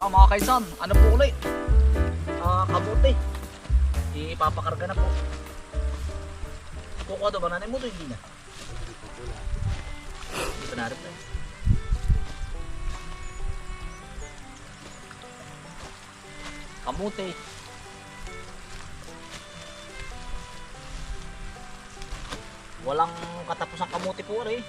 Ah, mga kaisan, ano po ulit? Ah, kabuti. Ipapakarga na po. Kukuha daw ba nanay mo to? Hindi na. Hindi pa narip na eh. Kamuti. Walang katapusang kamuti po rin.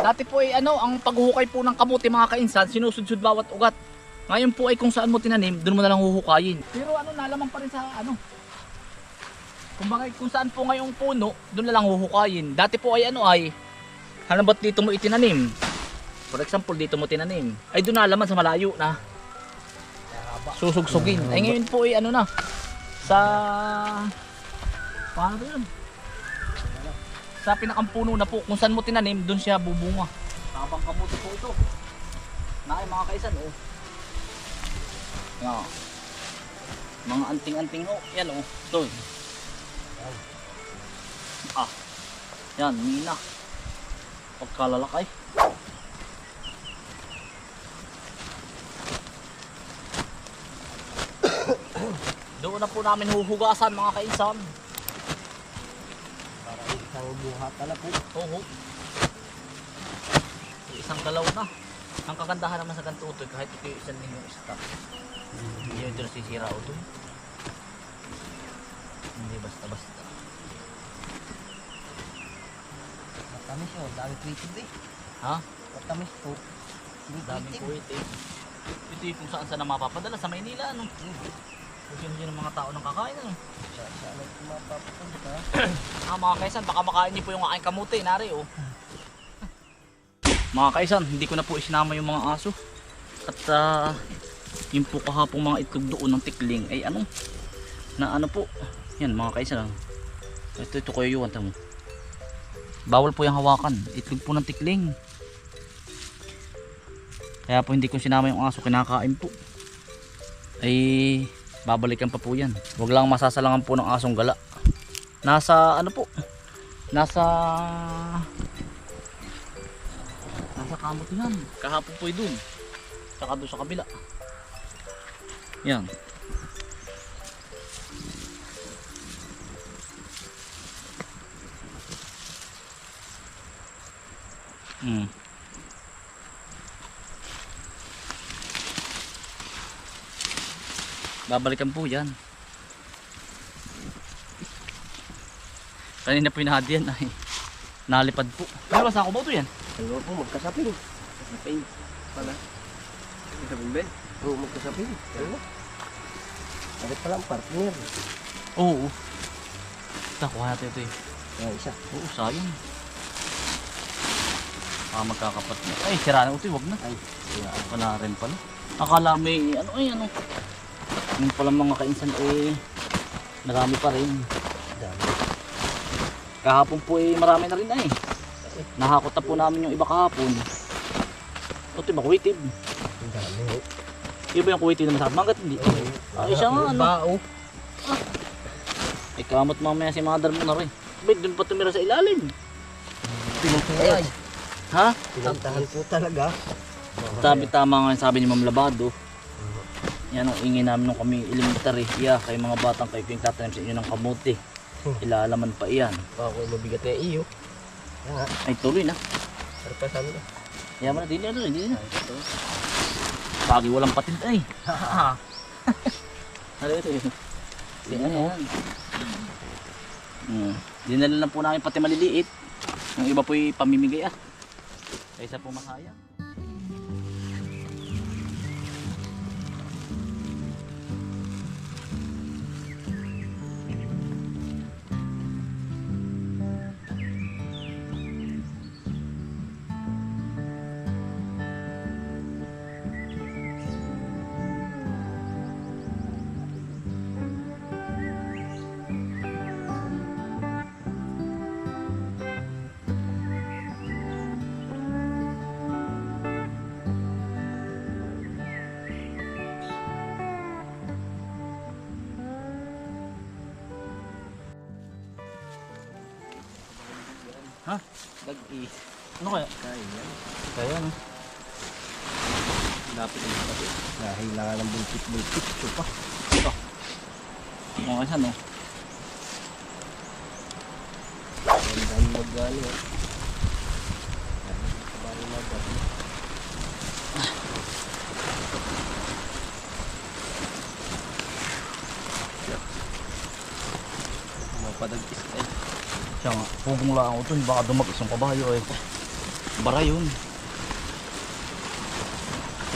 Dati po ay ano, ang paghuhukay po ng kamuti mga kainsan, sinusudsud bawat ugat. Ngayon po ay kung saan mo tinanim, doon mo na lang huhukayin. Pero ano, nalaman pa rin sa ano. Kumbaga kung saan po ngayong puno, doon na lang huhukayin. Dati po ay ano ay, ba't dito mo itinanim? For example, dito mo tinanim. Ay doon nalaman sa malayo na. Susugsugin. Ay ngayon po ay ano na, sa... Paano yun? Sa pinakampuno na po kung saan mo tinanim doon siya bubunga. Tabang kamuti po ito. Na mga kaisan oh. Yan. Mga anting-anting oh. Yan oh. Ito ah. Yan mina. Pagkalalakay. Doon na po namin huhugasan mga kainsan Buhat pala po. Oo. Isang galaw na. Ang kagandahan naman sa ganito ito, kahit ito yung isang linyong stock. Hindi yung ito nasisira ito. Hindi basta-basta. Matamis oh, dami creative eh. Ha? Matamis po. Dami po ito eh. Ito yung kung saan saan na mapapadala sa Maynila. Ano? Kung sino yung mga tao nang kakain. Sa sa ano po mapapapunta. Ah, mga kaisan, baka makain niyo po yung aking kamuti, nari oh. mga kaisan, hindi ko na po isinama yung mga aso. At ah, yung po kahapong mga itlog doon ng tikling ay ano, na ano po. Yan mga kaisan. Ito, ito kayo yung mo. Bawal po yung hawakan. Itlog po ng tikling. Kaya po hindi ko sinama yung aso, kinakain po. Ay, babalikan pa po yan. Huwag lang masasalangan po ng asong gala. Nasa ano po? Nasa nasa kamot yan. Kahapon po dun. Saka doon sa kabila. Yan. Hmm babalikan po yan Kanina po hinahad yan ay nalipad po. Ano ba sa ako ba ito yan? Ano po magkasaping. Kasaping. Pala. Kasaping ba? Oo, magkasaping. Ano? Bakit pala ang partner? Oo. Ito, kuha natin ito eh. Yan isa. Oo, sayang. Ah, magkakapat na. Ay, sira na ito eh, wag na. Ay, Kaya pala rin pala. Akala may ano ay ano. Yung pala mga kainsan eh marami pa rin. Kahapon po eh marami na rin ay. Nahakot na po namin yung iba kahapon. Ito ba kuwitib? Ang dami. oh. Yung ba yung kuwitib na masarap? Mangat hindi. Ay, siya nga ano. Bao. Ay, kamot mamaya si mother mo na rin. Ba't doon pa tumira sa ilalim? Pinuntahan. Ha? Pinuntahan po talaga. Sabi tama nga yung sabi ni Ma'am Labado. Yan ang ingin namin nung kami elementary. Yeah, kayo mga batang kayo yung tatanim sa inyo ng kamuti. Ilalaman pa iyan. Bako mabigat na iyo. Ay tuloy na. Sarap pa sa amin. ah. Yaman na, din na, din na. Pagi walang patid ay. Ano ito? Yan ano. Hmm. Dinala lang po namin pati maliliit. Yung iba po'y pamimigay ah. Kaysa po masaya. Ha? Dag-is. Ano kaya? Kaya. Kaya ano? Lapit ang kapatid. Dahil lang ng bulkit-bulkit. Chupa. Ito. Mga isa no? Gandang mag-ano. eh. Sabay na ba? Mapadag-is eh. Siya nga. Hugong lang ako dun. Baka dumag isang kabayo eh. Bara yun.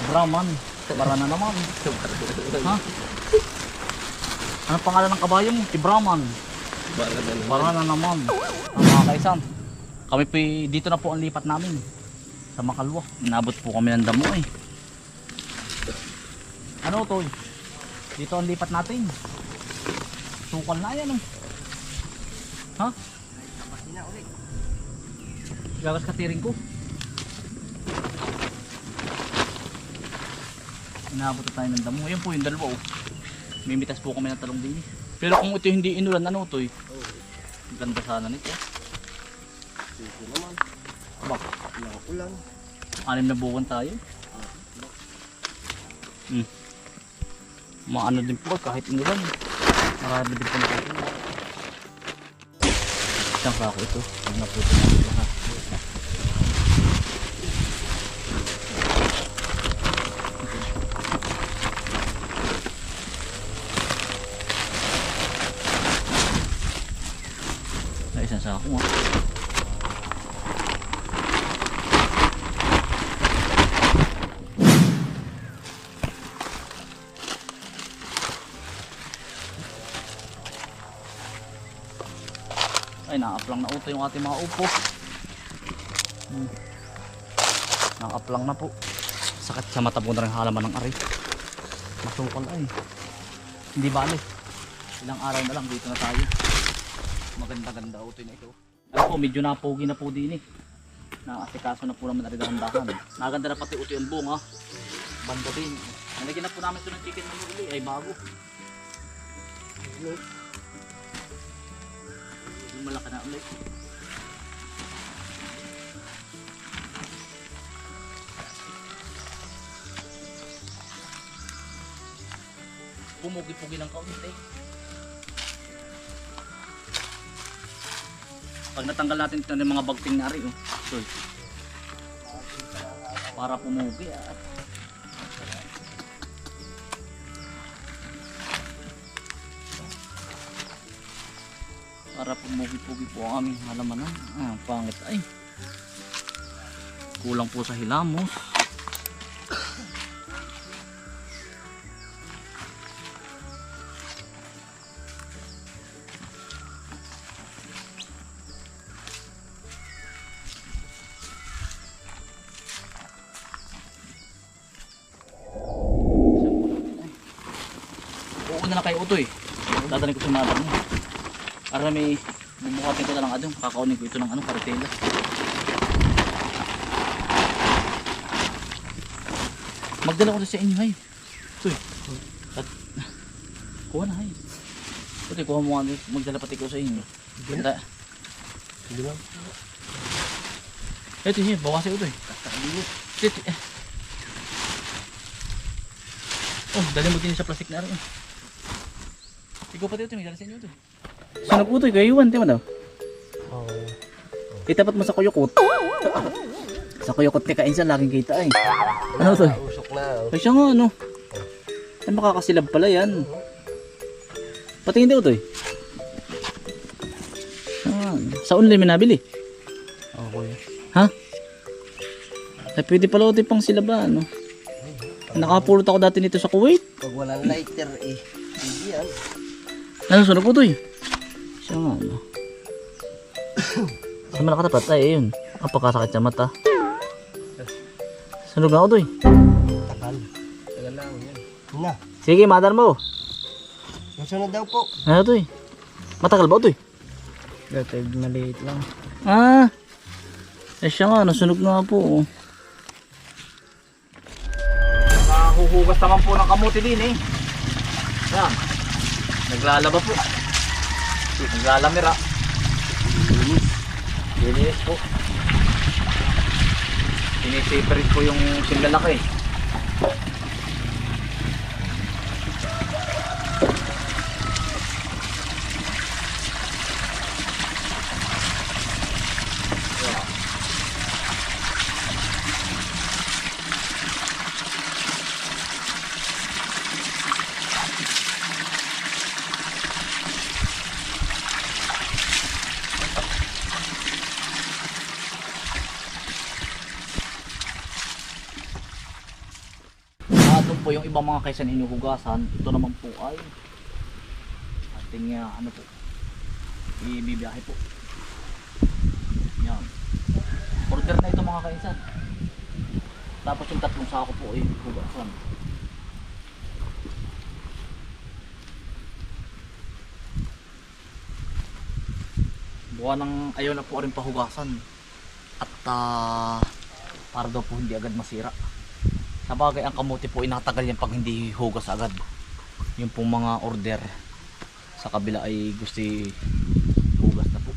Sobra man. Bara na naman. Ha? Ano pangalan ng kabayo mo? Si Brahman. Bara na naman. Bara na naman. Ang mga kaisan. Kami po dito na po ang lipat namin. Sa Makalwa. Inabot po kami ng damo eh. Ano to? Dito ang lipat natin. Sukal na yan oh. Ha? Gagas katiring ko. Inabot na tayo ng damo. Yan po yung dalawa oh. Mimitas po kami ng talong din. Pero kung ito hindi inulan, ano to eh? Ganda sana nito. Sige naman. Bak, Nauulan. anim na buwan tayo. Hmm. Maano din po kahit inulan. Marami din po nakukuha. Isang kako ito. Ang naputo natin lahat. Naaplang na uto yung ating mga upo. Hmm. Naaplang na po. Sakit sa mata po na rin halaman ng ari. Masukal ay. Hindi bali. Ilang araw na lang dito na tayo. Maganda-ganda uto na ito. Ano po, medyo napogi na po din eh. Naasikaso na po naman ari dahan-dahan. Naganda na pati uto yung bunga. Banda din. Nalagyan na po namin ito ng chicken na uli ay bago. Yung malaki na ulit. Pumugi-pugi ng kaunti. Pag natanggal natin ito ng mga bagting nari, oh. So, para pumugi at para pumugi-pugi po ang aming halamanan. Ah, pangit ay. Kulang po sa hilamos. Oo na lang kay Utoy. Dadalhin ko sa madam may bumukatin ko na lang ano, kakaunin ko ito ng ano, karitela. Magdala ko na sa inyo, hay. Uy. At, kuha na, hay. Puti, kuha mo nga, magdala pati ko sa inyo. Ganda. Hindi ba? Ito, here, bawasin ko ito eh. Ito, eh. Oh, dali mo din sa plastic na rin. eh. Ikaw pati ito, may dala sa inyo ito. Sunog utoy, kayo iwan, di mo daw. Oo. Itapat mo sa kuyukot. Sa kuyukot ka kainsan, laging kita eh. Ano to? Usok na. oh. Ay siya nga ano. Ay makakasilab pala yan. Pati hindi utoy. Ah, sa online may nabili. Okay. Ha? Ay pwede pala utoy pang silaba ano. Nakapulot ako dati nito sa Kuwait. Pag walang lighter eh. Hindi yan. Ano sunog utoy? Siya nga ano. Sa malakatapat ay yun. Ang pagkasakit sa mata. Sunog nga utoy. Takal. Tagal lang yan. Na. Sige, madar mo. Yung sunod daw po. Ano eh? Matagal ba eh? Dati maliit lang. Ah! Eh siya nga, nasunog nga po. oh. Nahuhugas naman po ng kamuti din eh. Yan. Naglalaba po. Naglalamira. Linis po. Sinisiparit po yung sinlalaki. Ah, doon po yung ibang mga kaysan inuhugasan. Ito naman po ay ating ah, ano po ibibiyahe po. Yan. Order na ito mga kaisan. Tapos yung tatlong sako po ay hugasan. Buwan ng ayaw na po rin pahugasan. At ah, para daw po hindi agad masira. Sa bagay, ang kamuti po inatagal yan pag hindi hugas agad. Yung pong mga order sa kabila ay gusto hugas na po.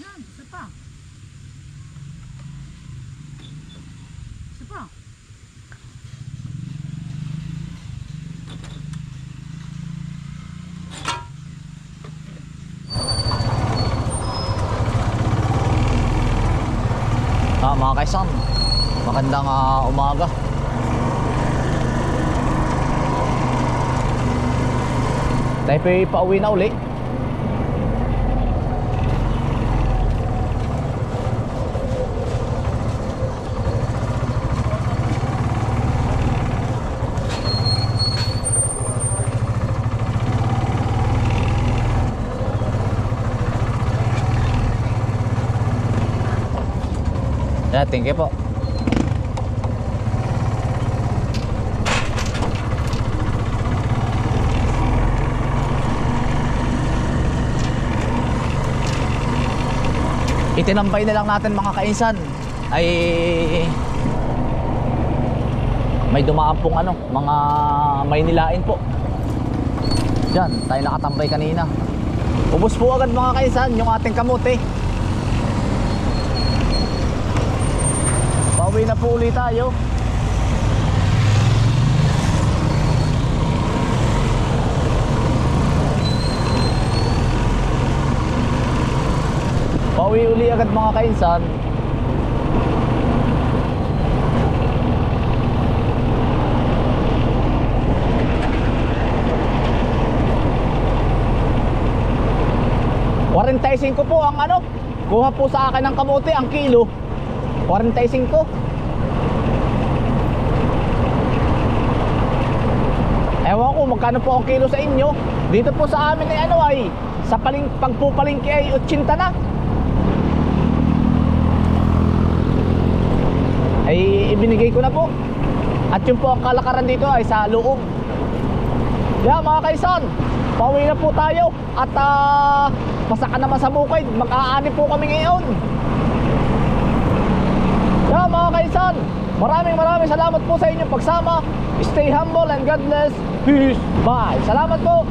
Yan, isa pa. Isa pa. Ah, mga kaisan, magandang ah, umaga. Pa pauwi na uli. Yeah, thank you po. Itinambay na lang natin mga kainsan ay may dumaan pong ano, mga may nilain po. Diyan, tayo nakatambay kanina. Ubus po agad mga kainsan yung ating kamote. Pauwi na po ulit tayo. Pauwi uli agad mga kainsan. Warintaysin ko po ang ano, kuha po sa akin ng kamote ang kilo. 45. Ewan ko magkano po ang kilo sa inyo. Dito po sa amin ay ano ay sa paling pagpupalingki ay 80 na. Ay ibinigay ko na po. At yung po ang kalakaran dito ay sa loob. Yeah, mga kaisan, pauwi na po tayo at uh, pasaka naman sa bukid. Mag-aani po kami ngayon. Yeah, mga kaisan, maraming maraming salamat po sa inyong pagsama. Stay humble and God bless. Peace. Bye. Salamat po.